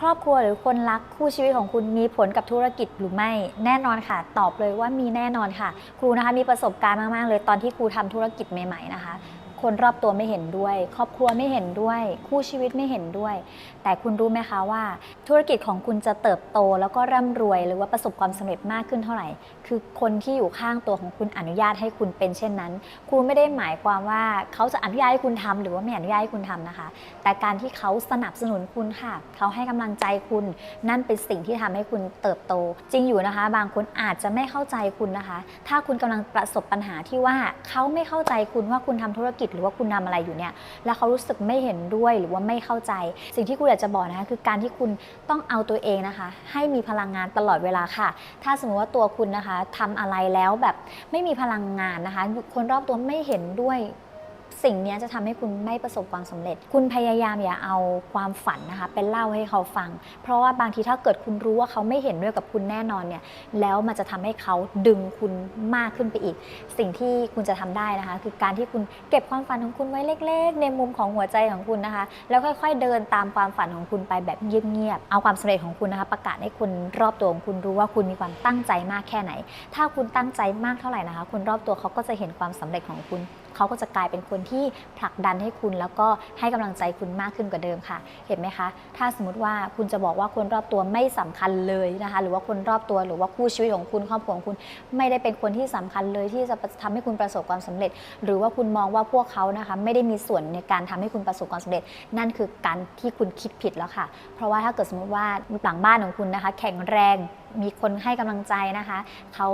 ครอบครัวหรือคนรักคู่ชีวิตของคุณมีผลกับธุรกิจหรือไม่ แน่นอนค่ะ ตอบเลยว่ามีแน่นอนค่ะ ครูนะคะมีประสบการณ์มาก ๆ เลยตอนที่ครูทำธุรกิจใหม่ ๆ นะคะ คนรอบตัวไม่เห็นด้วย ครอบครัวไม่เห็นด้วย คู่ชีวิตไม่เห็นด้วย แต่คุณรู้ไหมคะว่า ธุรกิจของคุณจะเติบโตแล้วก็ร่ำรวย หรือว่าประสบความสำเร็จมากขึ้นเท่าไหร่ คือคนที่อยู่ข้างตัวของคุณอนุญาตให้คุณเป็นเช่นนั้นครูไม่ได้หมายความว่าเขาจะอนุญาตให้คุณทำหรือว่าไม่อนุญาตให้คุณทำนะคะ แต่การที่เขาสนับสนุนคุณค่ะ เขาให้กำลังใจคุณ นั่นเป็นสิ่งที่ทำให้คุณเติบโต จริงอยู่นะคะ บางคนอาจจะไม่เข้าใจคุณนะคะ ถ้าคุณกำลังประสบปัญหาที่ว่าเขาไม่เข้าใจคุณว่าคุณทำธุรกิจรือว่าคุณทำอะไรอยู่เนี่ยแล้วเขารู้สึกไม่เห็นด้วยหรือว่าไม่เข้าใจ สิ่งที่คุณอยากจะบอกนะคะคือการที่คุณต้องเอาตัวเองนะคะ ให้มีพลังงานตลอดเวลาค่ะ ถ้าสมมติว่าตัวคุณนะคะทำอะไรแล้วแบบไม่มีพลังงานนะคะคนรอบตัวไม่เห็นด้วย สิ่งนี้จะทำให้คุณไม่ประสบความสำเร็จ คุณพยายามอย่าเอาความฝันนะคะเป็นเล่าให้เขาฟัง เพราะว่าบางทีถ้าเกิดคุณรู้ว่าเขาไม่เห็นด้วยกับคุณแน่นอนเนี่ยแล้วมันจะทำให้เขาดึงคุณมากขึ้นไปอีก สิ่งที่คุณจะทำได้นะคะ คือการที่คุณเก็บความฝันของคุณไว้เล็ก ๆ ในมุมของหัวใจของคุณนะคะ แล้วค่อย ๆ เดินตามความฝันของคุณไปแบบเงียบๆเอาความสำเร็จของคุณนะคะ ประกาศให้คนรอบตัวของคุณรู้ว่าคุณมีความตั้งใจมากแค่ไหน ถ้าคุณตั้งใจมากเท่าไหร่นะคะ คนรอบตัวเขาก็จะเห็นความสำเร็จของคุณ เขาก็จะกลายเป็นคนที่ผลักดันให้คุณ แล้วก็ให้กำลังใจคุณมากขึ้นกว่าเดิมค่ะ เห็นไหมคะ ถ้าสมมติว่าคุณจะบอกว่าคนรอบตัวไม่สำคัญเลยนะคะ หรือว่าคนรอบตัวหรือว่าคู่ชีวิตของคุณครอบครัวของคุณไม่ได้เป็นคนที่สำคัญเลยที่จะทำให้คุณประสบความสำเร็จ หรือว่าคุณมองว่าพวกเขานะคะไม่ได้มีส่วนในการทำให้คุณประสบความสำเร็จ นั่นคือการที่คุณคิดผิดแล้วค่ะ เพราะว่าถ้าเกิดสมมติว่าหลังบ้านของคุณนะคะ แข็งแรง มีคนให้กำลังใจนะคะ เขา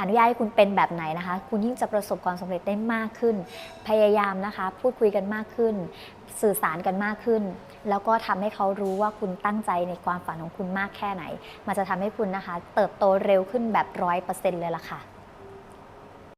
อนุญาตให้คุณเป็นแบบไหนนะคะ คุณยิ่งจะประสบความสำเร็จได้มากขึ้น พยายามนะคะ พูดคุยกันมากขึ้น สื่อสารกันมากขึ้น แล้วก็ทำให้เขารู้ว่าคุณตั้งใจในความฝันของคุณมากแค่ไหน มันจะทำให้คุณนะคะ เติบโตเร็วขึ้นแบบร้อยเปอร์เซ็นต์เลยล่ะค่ะ